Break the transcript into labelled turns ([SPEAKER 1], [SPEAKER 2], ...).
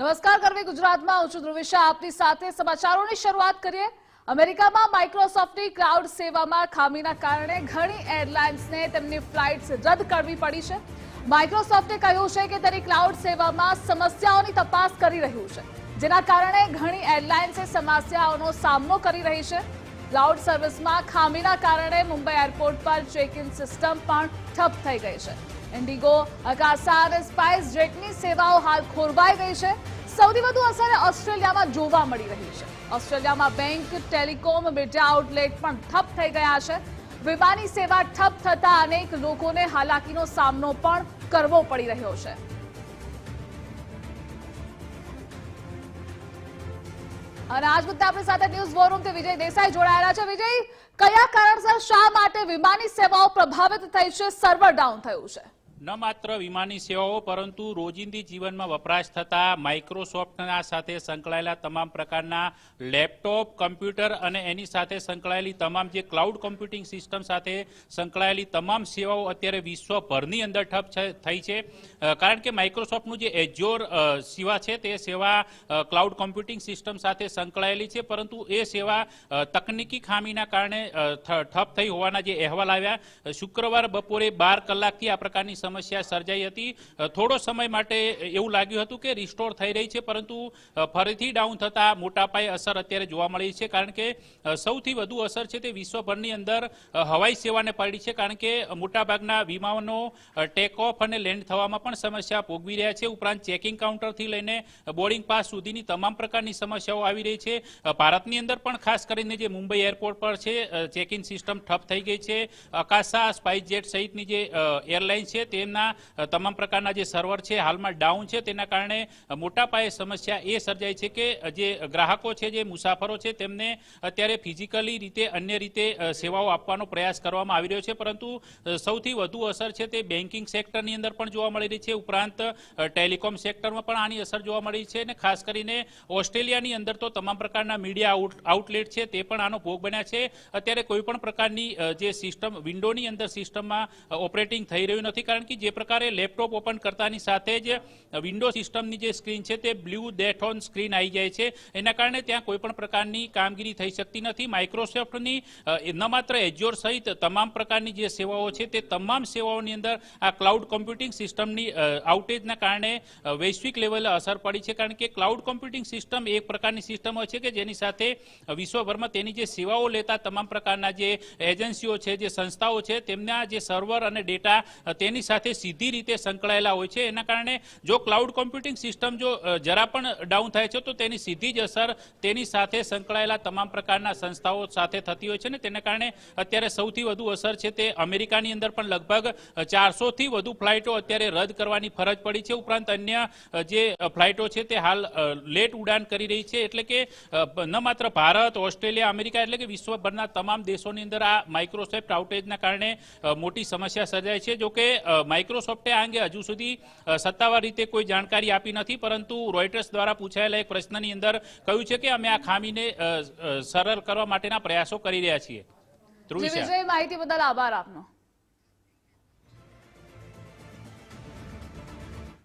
[SPEAKER 1] નમસ્કાર કરવી ગુજરાતમાં. હું છું ધ્રુવિશા. આપની સાથે સમાચારોની શરૂઆત કરીએ. અમેરિકામાં માઇક્રોસોફ્ટની ક્લાઉડ સેવામાં ખામીના કારણે ઘણી એરલાઇન્સને તેમની ફ્લાઇટ્સ રદ કરવી પડી છે. માઇક્રોસોફ્ટે કહ્યું છે કે તેની ક્લાઉડ સેવામાં સમસ્યાઓની તપાસ કરી રહ્યું છે, જેના કારણે ઘણી એરલાઇન્સે સમસ્યાઓનો સામનો કરી રહી છે. ક્લાઉડ સર્વિસમાં ખામીના કારણે મુંબઈ એરપોર્ટ પર ચેક ઇન સિસ્ટમ પણ ઠપ થઈ ગઈ છે. ઇન્ડિગો અકાસા અને સ્પાઇસ જેટની સેવાઓ હાલ ખોરવાઈ ગઈ છે. સૌથી વધુ અસર ઓસ્ટ્રેલિયામાં જોવા મળી રહી છે. ઓસ્ટ્રેલિયામાં બેંક, ટેલિકોમ, મીડિયા આઉટલેટ પણ ઠપ થઈ ગયા છે. વિમાની સેવા ઠપ થતા અનેક લોકોને હાલાકીનો સામનો પણ કરવો પડી રહ્યો છે. અને આજ મુદ્દે આપણી સાથે ન્યૂઝ વોરૂમથી વિજય દેસાઈ જોડાયેલા છે. વિજય, કયા કારણસર શા માટે વિમાની સેવાઓ પ્રભાવિત થઈ છે? સર્વર ડાઉન થયું છે.
[SPEAKER 2] ન માત્ર વિમાની સેવાઓ, પરંતુ રોજિંદી જીવનમાં વપરાશ થતા માઇક્રોસોફ્ટના સાથે સંકળાયેલા તમામ પ્રકારના લેપટોપ, કમ્પ્યુટર અને એની સાથે સંકળાયેલી તમામ જે ક્લાઉડ કમ્પ્યુટિંગ સિસ્ટમ સાથે સંકળાયેલી તમામ સેવાઓ અત્યારે વિશ્વભરની અંદર ઠપ થઈ છે. કારણ કે માઇક્રોસોફ્ટનું જે એજ્યોર સેવા છે તે સેવા ક્લાઉડ કમ્પ્યુટિંગ સિસ્ટમ સાથે સંકળાયેલી છે, પરંતુ એ સેવા તકનીકી ખામીના કારણે ઠપ થઈ હોવાના જે અહેવાલ આવ્યા. શુક્રવાર બપોરે બાર કલાકથી આ પ્રકારની સમસ્યા સર્જાઈ હતી. થોડો સમય માટે એવું લાગ્યું હતું કે રિસ્ટોર થઈ રહી છે, પરંતુ ફરીથી ડાઉન થતા મોટા પાયે અસર અત્યારે જોવા મળી છે, કારણ કે સૌથી વધુ અસર છે તે વિશ્વભરની અંદર હવાઈ સેવાને પડી છે, કારણ કે મોટાભાગના વિમાનો ટેક ઓફ અને લેન્ડ થવામાં પણ સમસ્યા ભોગવી રહ્યા છે. ઉપરાંત ચેકિંગ કાઉન્ટરથી લઈને બોર્ડિંગ પાસ સુધીની તમામ પ્રકારની સમસ્યાઓ આવી રહી છે. ભારતની અંદર પણ ખાસ કરીને જે મુંબઈ એરપોર્ટ પર છે ચેકિંગ સિસ્ટમ ઠપ થઈ ગઈ છે. અકાસા સ્પાઇસ જેટ સહિતની જે એરલાઇન છે તેમના અ, તમામ પ્રકારના જે સર્વર છે હાલમાં ડાઉન છે તેના કારણે મોટા પાયે સમસ્યા એ સર્જાય છે કે જે ગ્રાહકો છે જે મુસાફરો છે તેમને અત્યારે ફિઝિકલી રીતે અન્ય રીતે સેવાઓ આપવાનો પ્રયાસ કરવામાં આવી રહ્યો છે. પરંતુ સૌથી વધુ અસર છે તે બેન્કિંગ સેક્ટરની અંદર પણ જોવા મળી રહી છે. ઉપરાંત ટેલિકોમ સેક્ટરમાં પણ આની અસર જોવા મળી છે અને ખાસ કરીને ઓસ્ટ્રેલિયાની અંદર તો તમામ પ્રકારના મીડિયા આઉટ- આઉટલેટ છે તે પણ આનો ભોગ બન્યા છે. અત્યારે કોઈ પણ પ્રકારની જે સિસ્ટમ વિન્ડોની અંદર સિસ્ટમમાં ઓપરેટિંગ થઈ રહ્યું નથી કારણ જે પ્રકારે લેપટોપ ઓપન કરતાની સાથે જ વિન્ડો સિસ્ટમની જે સ્ક્રીન છે તે બ્લુ ડેટ ઓન સ્ક્રીન આવી જાય છે. એના કારણે ત્યાં કોઈ પણ પ્રકારની કામગીરી થઈ શકતી નથી. માઇક્રોસોફ્ટની ન માત્ર એજ્યોર સહિત તમામ પ્રકારની જે સેવાઓ છે તે તમામ સેવાઓની અંદર આ ક્લાઉડ કમ્પ્યુટિંગ સિસ્ટમની આઉટેજના કારણે વૈશ્વિક લેવલે અસર પડી છે. કારણ કે ક્લાઉડ કમ્પ્યુટિંગ સિસ્ટમ એક પ્રકારની સિસ્ટમ હોય છે કે જેની સાથે વિશ્વભરમાં તેની જે સેવાઓ લેતા તમામ પ્રકારના જે એજન્સીઓ છે, જે સંસ્થાઓ છે, તેમના જે સર્વર અને ડેટા તેની સાથે સીધી રીતે સંકળાયેલા હોય છે. એના કારણે જો ક્લાઉડ કમ્પ્યુટિંગ સિસ્ટમ જો જરા પણ ડાઉન થાય છે, તો તેની સીધી જ અસર તેની સાથે સંકળાયેલા તમામ પ્રકારના સંસ્થાઓ સાથે થતી હોય છે ને તેના કારણે અત્યારે સૌથી વધુ અસર છે તે અમેરિકાની અંદર પણ લગભગ ચારસોથી વધુ ફ્લાઇટો અત્યારે રદ કરવાની ફરજ પડી છે. ઉપરાંત અન્ય જે ફ્લાઇટો છે તે હાલ લેટ ઉડાન કરી રહી છે. એટલે કે ન માત્ર ભારત, ઓસ્ટ્રેલિયા, અમેરિકા એટલે કે વિશ્વભરના તમામ દેશોની અંદર આ માઇક્રોસોફ્ટ આઉટેજના કારણે મોટી સમસ્યા સર્જાય છે. જોકે માઇક્રોસોફ્ટે આ અંગે હજુ સુધી સત્તાવાર રીતે કોઈ જાણકારી આપી નથી, પરંતુ રોયટર્સ દ્વારા પૂછાયેલા એક પ્રશ્નની અંદર કહ્યું છે કે અમે આ ખામીને સરળ કરવા માટેના પ્રયાસો કરી રહ્યા છીએ.
[SPEAKER 1] માહિતી બદલ આભાર આપનો.